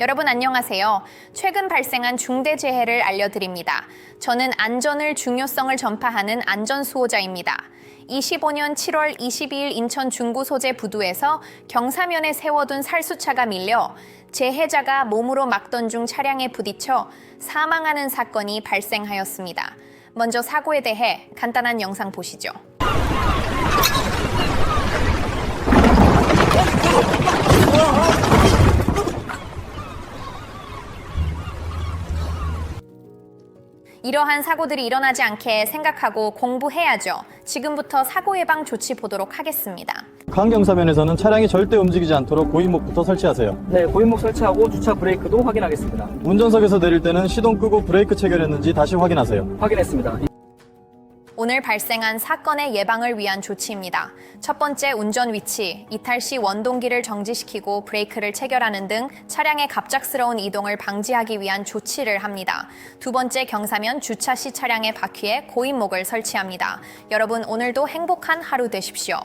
여러분 안녕하세요. 최근 발생한 중대재해를 알려드립니다. 저는 안전을 중요성을 전파하는 안전수호자입니다. 25년 7월 22일 인천 중구 소재 부두에서 경사면에 세워둔 살수차가 밀려 재해자가 몸으로 막던 중 차량에 부딪혀 사망하는 사건이 발생하였습니다. 먼저 사고에 대해 간단한 영상 보시죠. 이러한 사고들이 일어나지 않게 생각하고 공부해야죠. 지금부터 사고 예방 조치 보도록 하겠습니다. 강경사면에서는 차량이 절대 움직이지 않도록 고인목부터 설치하세요. 네, 고인목 설치하고 주차 브레이크도 확인하겠습니다. 운전석에서 내릴 때는 시동 끄고 브레이크 체결했는지 다시 확인하세요. 확인했습니다. 오늘 발생한 사건의 예방을 위한 조치입니다. 첫 번째 운전 위치, 이탈 시 원동기를 정지시키고 브레이크를 체결하는 등 차량의 갑작스러운 이동을 방지하기 위한 조치를 합니다. 두 번째 경사면 주차 시 차량의 바퀴에 고인목을 설치합니다. 여러분 오늘도 행복한 하루 되십시오.